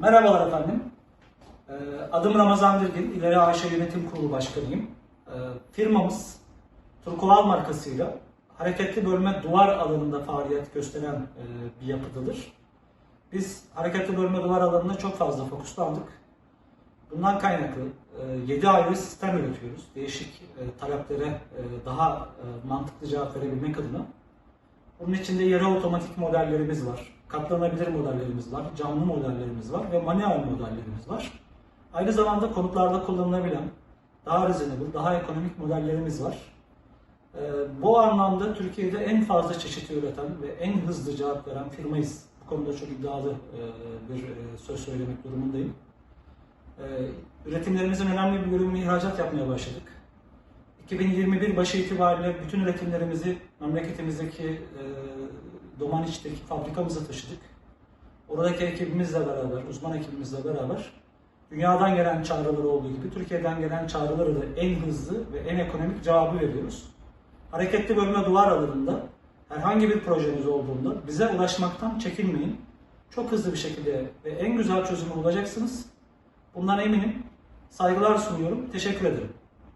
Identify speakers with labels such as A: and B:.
A: Merhabalar efendim. Ee, Adım Ramazan Dirgin, İleri AŞ Yönetim Kurulu Başkanıyım. Ee, Firmamız Turkuval markasıyla hareketli bölme duvar alanında faaliyet gösteren e, bir yapıdadır. Biz hareketli bölme duvar alanına çok fazla fokuslandık. Bundan kaynaklı 7 ayrı sistem üretiyoruz. Değişik e, taleplere e, daha e, mantıklı cevap verebilmek adına. Bunun içinde yarı otomatik modellerimiz var, katlanabilir modellerimiz var, camlı modellerimiz var ve manuel modellerimiz var. Aynı zamanda konutlarda kullanılabilen daha reasonable, daha ekonomik modellerimiz var. Ee, bu anlamda Türkiye'de en fazla çeşit üreten ve en hızlı cevap veren firmayız. Bu konuda çok iddialı e, bir e, söz söylemek durumundayım. Ee, Üretimlerimizin önemli bir bölümünü ihracat yapmaya başladık. 2021 başı itibariyle bütün üretimlerimizi memleketimizdeki e, Domaniç'teki fabrikamıza taşıdık. Oradaki ekibimizle beraber, uzman ekibimizle beraber dünyadan gelen çağrıları olduğu gibi Türkiye'den gelen çağrıları da en hızlı ve en ekonomik cevabı veriyoruz. Hareketli bölme duvar alanında herhangi bir projeniz olduğunda bize ulaşmaktan çekinmeyin. Çok hızlı bir şekilde ve en güzel çözümü bulacaksınız. Bundan eminim. Saygılar sunuyorum. Teşekkür ederim.